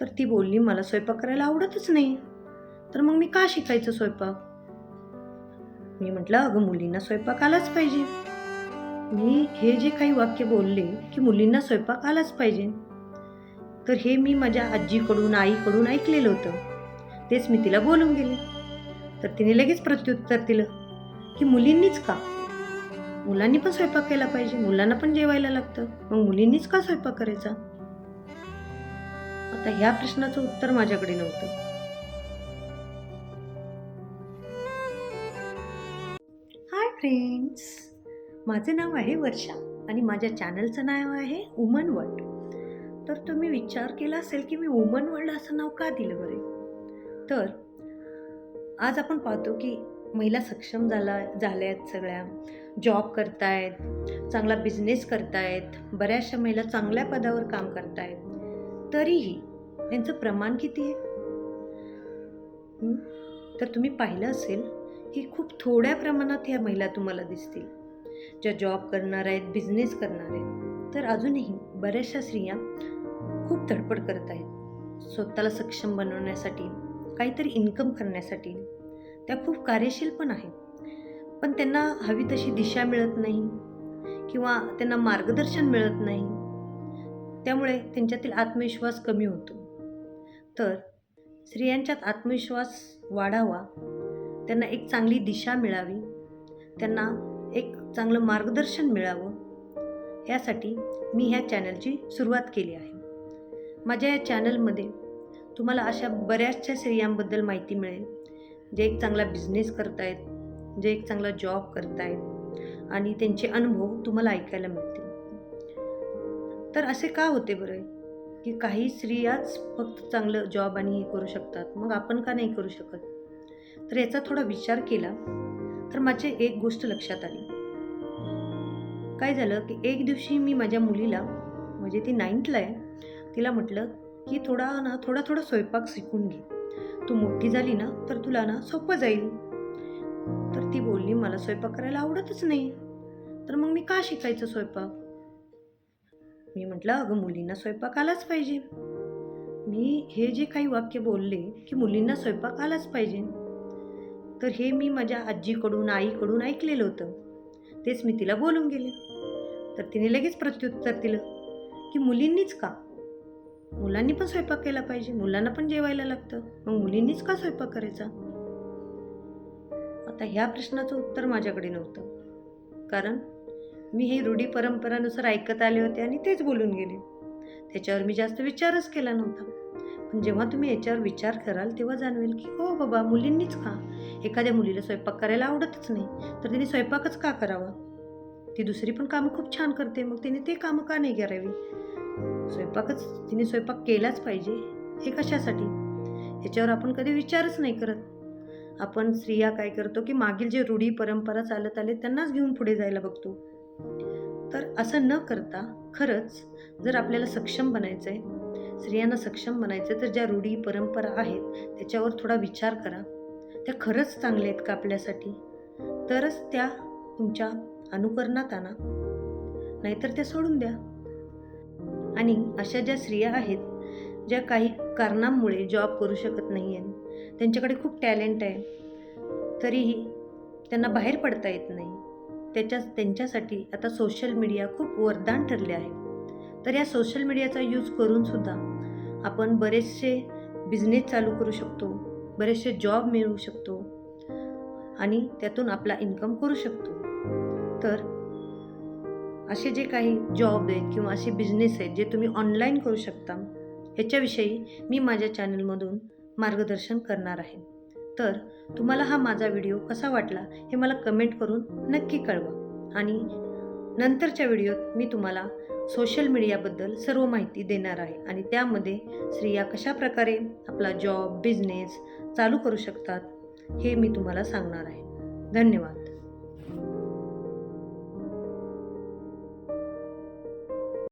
तर ती बोलली मला स्वयंपाक करायला आवडतच नाही. तर मग मी का शिकायचं स्वयंपाक? मी म्हटलं अगं मुलींना स्वयंपाक आलाच पाहिजे. मी हे जे काही वाक्य बोलले की मुलींना स्वयंपाक आलाच पाहिजे. तर हे मी माझ्या आजीकडून आईकडून ऐकलेलं होतं. तेच मी तिला बोलून गेले. तर तिने लगेच प्रत्युत्तर दिलं की मुलींनीच का? मुलांनी पण स्वयंपाक केला पाहिजे. मुलांना पण जेवायला लागतं. मग मुलींनीच का स्वयंपाक करायचा? आता ह्या प्रश्नाचं उत्तर माझ्याकडे नव्हतं. हाय फ्रेंड्स माझे नाव आहे वर्षा आणि माझ्या चॅनलचं नाव आहे वुमन वर्ल्ड तर तुम्ही विचार केला असेल की मी वुमन वर्ल्ड असं नाव का दिलं बरे? तर आज आपण पाहतो की महिला सक्षम झाला झाल्या आहेत सगळ्या. जॉब करतायत चांगला बिझनेस करतायत बऱ्याचशा महिला चांगल्या पदावर काम करतायत. तरीही त्यांचं प्रमाण किती आहे? तर तुम्ही पाहिलं असेल की खूप थोड्या प्रमाणात ह्या महिला तुम्हाला दिसतील. ज्या जॉब करणार आहेत बिझनेस करणार आहेत. तर अजूनही बऱ्याचशा स्त्रिया खूप धडपड करत आहेत. स्वतःला सक्षम बनवण्यासाठी काहीतरी इन्कम करण्यासाठी. त्या खूप कार्यशील पण आहेत. पण त्यांना हवी तशी दिशा मिळत नाही. किंवा त्यांना मार्गदर्शन मिळत नाही. त्यामुळे त्यांच्यातील आत्मविश्वास कमी होतो. तर स्त्रियांच्यात आत्मविश्वास वाढावा. त्यांना एक चांगली दिशा मिळावी. त्यांना एक चांगलं मार्गदर्शन मिळावं. यासाठी मी ह्या चॅनलची सुरुवात केली आहे. माझ्या या चॅनलमध्ये तुम्हाला अशा बऱ्याचशा स्त्रियांबद्दल माहिती मिळेल. जे एक चांगला बिझनेस करतायत जे एक चांगला जॉब करतायत आणि त्यांचे अनुभव तुम्हाला ऐकायला मिळतील. तर असे का होते बरं? की काही स्त्रियाच फक्त चांगलं जॉब आणि हे करू शकतात. मग आपण का नाही करू शकत? तर याचा थोडा विचार केला तर माझे एक गोष्ट लक्षात आली. काय झालं की एक दिवशी मी माझ्या मुलीला म्हणजे ती नाईन्थला आहे तिला म्हटलं की थोडा ना थोडा थोडा स्वयंपाक शिकून घे. तू मोठी झाली ना तर तुला ना सोपं जाईल. तर ती बोलली मला स्वयंपाक करायला आवडतच नाही. तर मग मी का शिकायचं स्वयंपाक? मी म्हटलं अगं मुलींना स्वयंपाक आलाच पाहिजे. मी हे जे काही वाक्य बोलले की मुलींना स्वयंपाक आलाच पाहिजे. तर हे मी माझ्या आजीकडून आईकडून ऐकलेलं होतं. तेच मी तिला बोलून गेले. तर तिने लगेच प्रत्युत्तर दिलं की मुलींनीच का? मुलांनी पण स्वयंपाक केला पाहिजे. मुलांना पण जेवायला लागतं. मग मुलींनीच का स्वयंपाक करायचा? आता ह्या प्रश्नाचं उत्तर माझ्याकडे नव्हतं. कारण मी ही रूढी परंपरानुसार ऐकत आले होते आणि तेच बोलून गेले. त्याच्यावर मी जास्त विचारच केला नव्हता. पण जेव्हा तुम्ही याच्यावर विचार कराल तेव्हा जाणवेल की हो बाबा मुलींनीच का? एखाद्या मुलीला स्वयंपाक करायला आवडतच नाही तर तिने स्वयंपाकच का करावा? ती दुसरी पण कामं खूप छान करते मग तिने ते कामं का नाही करावी? स्वयंपाकच तिने स्वयंपाक केलाच पाहिजे हे कशासाठी? याच्यावर आपण कधी विचारच नाही करत. आपण स्त्रिया काय करतो की मागील जे रूढी परंपरा चालत आले त्यांनाच घेऊन पुढे जायला बघतो. तर असं न करता खरंच जर आपल्याला सक्षम बनायचं आहे स्त्रियांना सक्षम बनायचं आहे तर ज्या रूढी परंपरा आहेत त्याच्यावर थोडा विचार करा. त्या खरंच चांगल्या आहेत का आपल्यासाठी? तरच त्या तुमच्या अनुकरणात आणा. नाहीतर त्या सोडून द्या. आणि अशा ज्या स्त्रिया आहेत ज्या काही कारणांमुळे जॉब करू शकत नाही आहेत त्यांच्याकडे खूप टॅलेंट आहे तरीही त्यांना बाहेर पडता येत नाही. त्याच्या त्यांच्यासाठी आता सोशल मीडिया खूप वरदान ठरले आहे. तर या सोशल मीडियाचा यूज करूनसुद्धा आपण बरेचसे बिझनेस चालू करू शकतो बरेचसे जॉब मिळवू शकतो आणि त्यातून आपला इन्कम करू शकतो. तर असे जे काही जॉब आहेत किंवा असे बिझनेस आहेत जे तुम्ही ऑनलाईन करू शकता ह्याच्याविषयी मी माझ्या चॅनलमधून मार्गदर्शन करणार आहे. तर तुम्हाला हा माझा व्हिडिओ कसा वाटला हे मला कमेंट करून नक्की कळवा. आणि नंतरच्या व्हिडिओत मी तुम्हाला सोशल मीडियाबद्दल सर्व माहिती देणार आहे. आणि त्यामध्ये स्त्रिया कशा प्रकारे आपला जॉब बिझनेस चालू करू शकतात हे मी तुम्हाला सांगणार आहे. धन्यवाद.